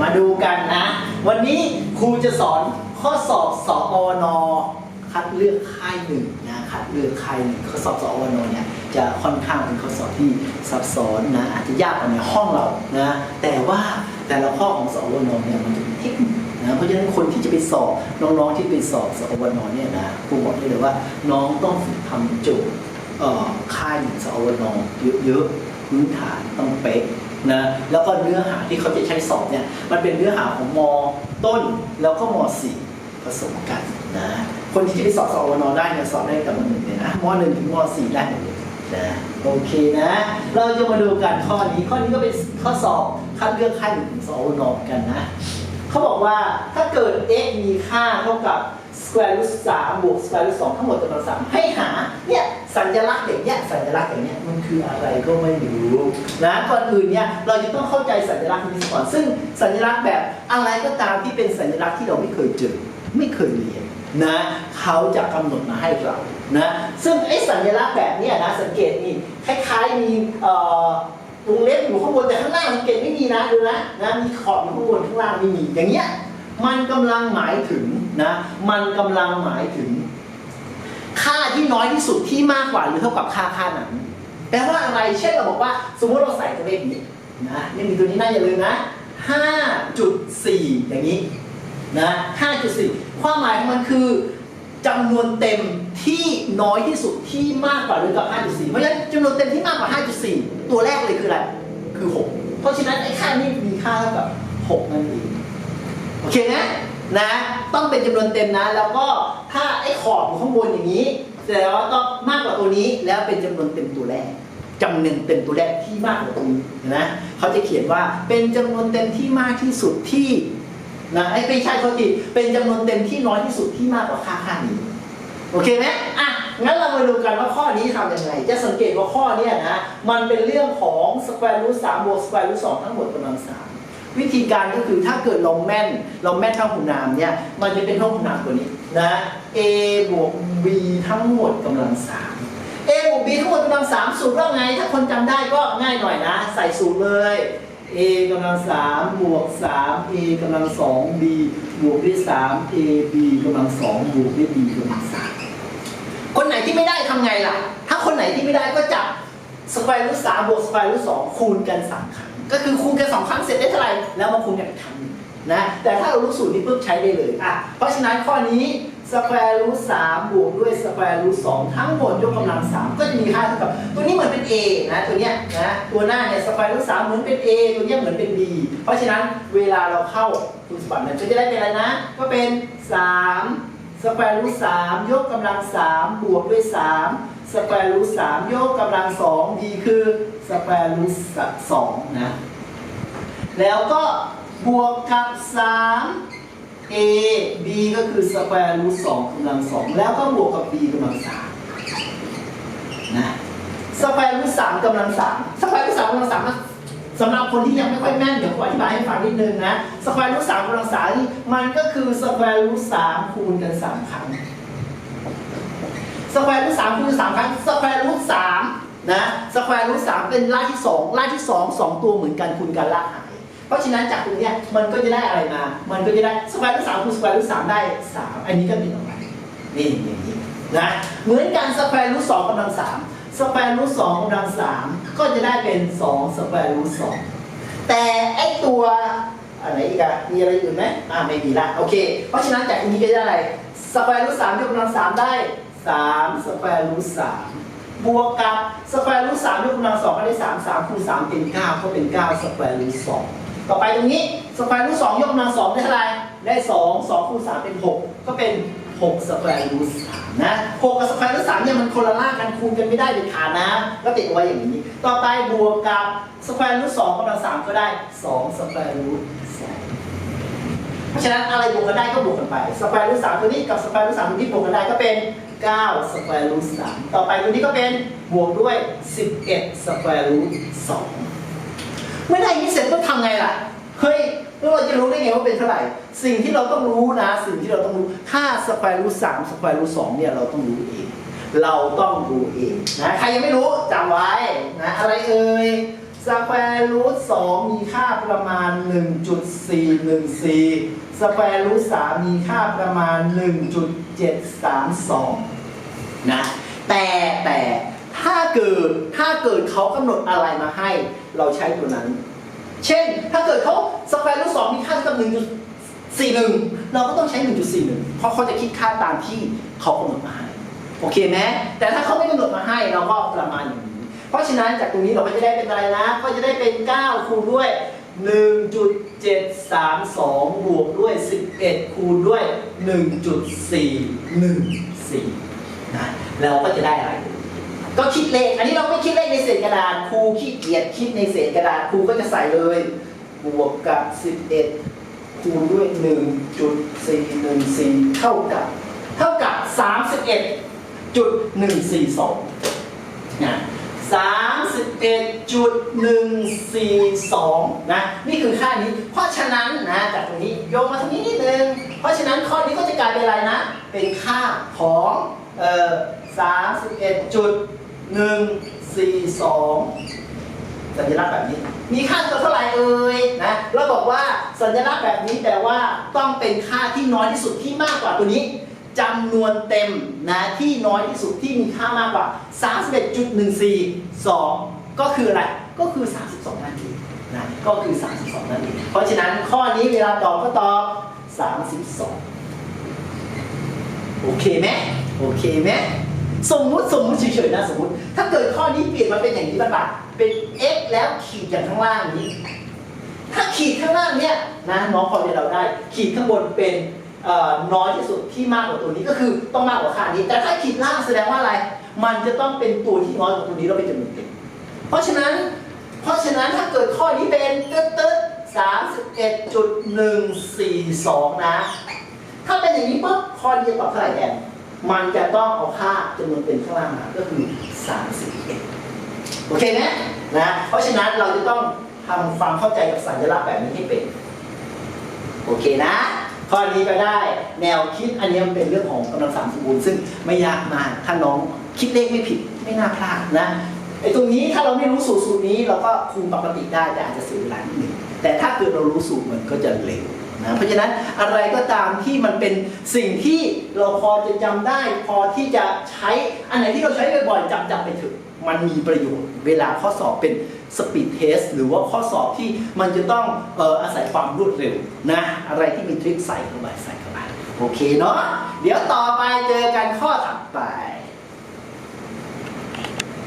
มาดูกันนะ วันนี้ครูจะสอนข้อสอบสอวนคัดเลือกค่ายหนึ่งนะคัดเลือกค่ายหนึ่งข้อสอบสอวนเนี่ยจะค่อนข้างเป็นข้อสอบที่ซับซ้อนนะอาจจะยากกว่าในห้องเรานะแต่ว่าแต่ละข้อของสอวนเนี่ยมันจะเป็นเทคนิคนะเพราะฉะนั้นคนที่จะไปสอบน้องๆที่ไปสอบสอวนเนี่ยนะครูบอกได้เลยว่าน้องต้องฝึกทำโจทย์เอ่อค่ายหนึ่งสอวนเยอะๆพื้นฐานต้องเป๊ะ นะแล้วก็เนื้อหาที่เขาจะใช้สอบเนี่ยมันเป็นเนื้อหาของมต้นแล้วก็มสี่ผสมกันนะคนที่จะไปสอบสอวนได้เนี่ยสอบได้กับมหนึ่งเนี่ยนะมหนึ่งถึงมสี่ได้หมดเลยนะโอเคนะ เราจะมาดูกันข้อนี้ข้อนี้ก็เป็นข้อสอบคัดเลือกค่ายหนึ่งถึงสอวนกันนะเขาบอกว่าถ้าเกิด x มีค่าเท่ากับ square root 3บวก square root 2ทั้งหมดจำนวน3ให้หาเนี่ย สัญลักษณ์อย่างเนี้ยสัญลักษณ์อย่างเนี้ยมันคืออะไรก็ไม่รู้นะก่อนอื่นเนี่ยเราจะต้องเข้าใจสัญลักษณ์นี้ก่อนซึ่งสัญลักษณ์แบบอะไรก็ตามที่เป็นสัญลักษณ์ที่เราไม่เคยเจอ ไม่เคยเรียนนะเขาจะกำหนดมาให้เรานะซึ่งไอ้สัญลักษณ์แบบเนี้ยนะสังเกตนี่คล้ายๆมีวงเล็บอยู่ข้างบนแต่ข้างล่างสังเกตไม่มีนะดูนะนะมีขอบอยู่ข้างบนข้างล่างไม่มีอย่างเงี้ยมันกำลังหมายถึงนะมันกำลังหมายถึง ค่าที่น้อยที่สุดที่มากกว่าหรือเท่ากับค่าค่านั้นแปลว่าอะไรเช่นเราบอกว่า สมมติเราใส่ตัวเลขนี้นะนี่มีตัวนี้น่าอย่าลืมนะ 5.4 อย่างนี้นะ 5.4 ความหมายของมันคือจำนวนเต็มที่น้อยที่สุดที่มากกว่าหรือกับ 5.4 เพราะฉะนั้นจำนวนเต็มที่มากกว่า 5.4 ตัวแรกเลยคืออะไร คือ 6 เพราะฉะนั้นไอ้ค่านี้มีค่าเท่ากับ 6 นั่นเอง โอเคนะ นะต้องเป็นจำนวนเต็มนะ แล้วก็ถ้าไอ้ขอบอยู่ข้างบนอย่างนี้แสดงว่าต้องมากกว่าตัวนี้แล้วเป็นจำนวนเต็มตัวแรกจำนวนเต็มตัวแรกที่มากกว่าตัวนี้นะเขาจะเขียนว่าเป็นจำนวนเต็มที่มากที่สุดที่นะไอ้ไม่ใช่โทษทีเป็นจำนวนเต็มที่น้อยที่สุดที่มากกว่าค่าค่านี้โอเคไหมอะงั้นเรามาดูกันว่าข้อนี้ทำยังไง จะสังเกตว่าข้อนี้นะมันเป็นเรื่องของ square root 3บวก square root 2ทั้งหมดกำลังสาม วิธีการก็คือถ้าเกิดเราแม่น เราแม่นท่าหุนามเนี่ย มันจะเป็นท่าหุนามตัวนี้นะ a บวก b ทั้งหมดกำลังสาม a บวก b ทั้งหมดกำลังสามสูตรว่าไง ถ้าคนจำได้ก็ง่ายหน่อยนะ ใส่สูตรเลย a กำลังสามบวกสาม a กำลังสอง b บวกด้วยสาม a b กำลังสองบวกด้วย b กำลังสามคนไหนที่ไม่ได้ทำไงล่ะ ถ้าคนไหนที่ไม่ได้ก็จับ สแควร์รูทสามบวกสแควร์รูทสองคูณกันสามครั้งก็คือคูณกันสองครั้งเสร็จได้เท่าไหร่แล้วมาคูณกันอีกครั้งหนึ่งนะแต่ถ้าเรารู้สูตรนี้ปุ๊บใช้ได้เลยอะเพราะฉะนั้นข้อนี้สแควร์รูทสามบวกด้วยสแควร์รูทสองทั้งหมดยกกำลังสามก็จะมีค่าเท่ากับ ตัวนี้เหมือนเป็น a นะตัวเนี้ยนะตัวหน้าเนี่ยสแควร์รูทสามเหมือนเป็น a ตัวเนี้ยเหมือนเป็น b เพราะฉะนั้นเวลาเราเข้าคุณสมบัติมันก็จะได้เป็นอะไรนะ ก็เป็นสามสแควร์รูทสามยกกำลังสามบวกด้วยสาม สแควร์รูทสามยกกำลังสองดีคือสแควร์รูทสองนะ แล้วก็บวกกับสาม a b ก็คือสแควร์รูทสองกำลังสองแล้วก็บวกกับ b กำลังสามนะสแควร์รูทสามกำลังสามสแควร์รูทสามกำลังสามสำหรับคนที่ยังไม่ค่อยแม่นเดี๋ยวผมอธิบายให้ฟังนิดนึงนะสแควร์รูทสามกำลังสามมันก็คือสแควร์รูทสามคูณกันสามครั้ง สแควร์รูทสามคูณสามครั้งสแควร์รูทสามนะสแควร์รูทสามเป็นรากที่สองรากที่สองสองตัวเหมือนกันคูณกันรากหายเพราะฉะนั้นจากตรงเนี้ยมันก็จะได้อะไรมา มันก็จะได้สแควร์รูทสามคูณสแควร์รูทสามได้สามอันนี้ก็เป็นออกมานี่อย่างนี้นะเหมือนกันสแควร์รูทสองกำลังสามสแควร์รูทสองกำลังสามก็จะได้เป็นสองสแควร์รูทสองแต่ไอตัวอะไรอีกอะมีอะไรอื่นไหมอ่าไม่มีละโอเค เพราะฉะนั้นจากตรงนี้ก็จะได้อะไรสแควร์รูทสามยกกำลังสามได้ สามสแควร์รูทสามบวกกับสแควร์รูทสามยกกำลังสองก็ได้สามสามคูณสามเป็นเก้าก็เป็นเก้าสแควร์รูทสองต่อไปตรงนี้สแควร์รูทสองยกกำลังสองได้เท่าไหร่ได้สองสองคูณสามเป็นหกก็เป็นหกสแควร์รูทสามนะหกกับสแควร์รูทสามเนี่ยมันคนละล่างกันคูณกันไม่ได้เด็ดขาดนะก็ติดไว้อย่างนี้ ต่อไปบวกกับสแควร์รูทสองกำลังสามก็ได้สองสแควร์รูทสาม ฉะนั้นอะไรบวกกันได้ก็บวกกันไปสแควร์รูทสามตัวนี้กับสแควร์รูทสามตัวนี้บวกกันได้ก็เป็นเก้าสแควร์รูทสามต่อไปตัวนี้ก็เป็นบวกด้วยสิบเอ็ดสแควร์รูทสองเมื่อได้ย่างนี้เสร็จต้องทำไงล่ะ เฮ้ยแล้วเราจะรู้ได้ไงว่าเป็นเท่าไหร่ สิ่งที่เราต้องรู้นะ สิ่งที่เราต้องรู้ค่าสแควร์รูทสามสแควร์รูทสองเนี่ยเราต้องรู้เอง เราต้องรู้เองนะใครยังไม่รู้จำไว้นะอะไรเอ่ยสแควร์รูท2มีค่าประมาณ 1.414 สแควร์รูท3มีค่าประมาณ 1.732 นะ แต่แต่ถ้าเกิดถ้าเกิดเขากำหนดอะไรมาให้ เราใช้ตัวนั้น เช่น ถ้าเกิดเขาสแควร์รูท2มีค่าเท่ากับ1.41 เราก็ต้องใช้ 1.41 เพราะเขาจะคิดค่าตามที่เขากำหนดมาให้ โอเคไหมแต่ถ้าเขาไม่กำหนดมาให้เราก็ประมาณอย่างนี้ เพราะฉะนั้นจากตรงนี้เราก็จะได้เป็นอะไรนะ ก็จะได้เป็น 9 คูณด้วย 1.732 บวกด้วย 11 คูณด้วย 1.414นะแล้วก็จะได้อะไร ก็คิดเลข อันนี้เราไม่คิดเลขในเศษกระดาษครูขี้เกียจคิดในเศษกระดาษครูก็จะใส่เลย บวกกับ 11 คูณด้วย 1.414 เท่ากับ เท่ากับ 31.142นะ 31.142 นะ นี่คือค่านี้ เพราะฉะนั้นนะจากตรงนี้โยงมาตรงนี้นิดนึง เพราะฉะนั้นข้อนี้ก็จะกลายเป็นอะไรนะ เป็นค่าของเอ่อ31.142สัญลักษณ์แบบนี้ มีค่าตัวเท่าไหร่เอ่ยนะเราบอกว่าสัญลักษณ์แบบนี้แปลว่าต้องเป็นค่าที่น้อยที่สุดที่มากกว่าตัวนี้ จำนวนเต็มนะที่น้อยที่สุดที่มีค่ามากกว่า 31.142 ก็คืออะไร ก็คือ 32 นั่นเองนะก็คือ 32 นั่นเอง เพราะฉะนั้นข้อนี้เวลาตอบก็ตอบ 32 โอเคไหมโอเคไหมสมมุติสมมุติเฉยๆนะสมมุติ ถ้าเกิดข้อนี้เปลี่ยนมาเป็นอย่างนี้บ้างเป็น x แล้วขีดอย่างข้างล่างนี้ ถ้าขีดข้างล่างเนี่ยนะน้องพอจะเราได้ ขีดข้างบนเป็น น้อยที่สุดที่มากกว่าตัวนี้ก็คือต้องมากกว่าค่านี้ แต่ถ้าขีดล่างแสดงว่าอะไร มันจะต้องเป็นตัวที่น้อยกว่าตัวนี้เราเป็นจำนวนเต็มเพราะฉะนั้น เพราะฉะนั้นถ้าเกิดข้อนี้เป็นตึ๊ดตึ๊ดสามสิบเอ็ดจุดหนึ่งสี่สองนะ ถ้าเป็นอย่างนี้ปุ๊บข้อนี้จะตอบเท่าไหร่แอนมันจะต้องเอาค่าจำนวนเต็มข้างล่างมาก็คือ31โอเคไหมนะ เพราะฉะนั้นเราจะต้องทำความเข้าใจกับสัญลักษณ์แบบนี้ให้เป็น โอเคนะ ข้อนี้ก็ได้แนวคิดอันนี้มันเป็นเรื่องของกำลังสามสมบูรณ์ซึ่งไม่ยากมากถ้าน้องคิดเลขไม่ผิดไม่น่าพลาดนะไอ้ตรงนี้ถ้าเราไม่รู้สูตรสูตรนี้เราก็คุมปกติได้แต่อาจจะเสียเวลานิดหนึ่งแต่ถ้าเกิดเรารู้สูตรมันก็จะเร็วนะเพราะฉะนั้นอะไรก็ตามที่มันเป็นสิ่งที่เราพอจะจำได้ พอที่จะใช้อันไหนที่เราใช้บ่อยๆจำจำไปถอะ มันมีประโยชน์เวลาข้อสอบเป็นสปีดเทสหรือว่าข้อสอบที่มันจะต้องเอออาศัยความรวดเร็วนะ อะไรที่มีทริคใส่เข้าไปใส่เข้าไปโอเคเนาะเดี๋ยวต่อไปเจอกันข้อถัดไป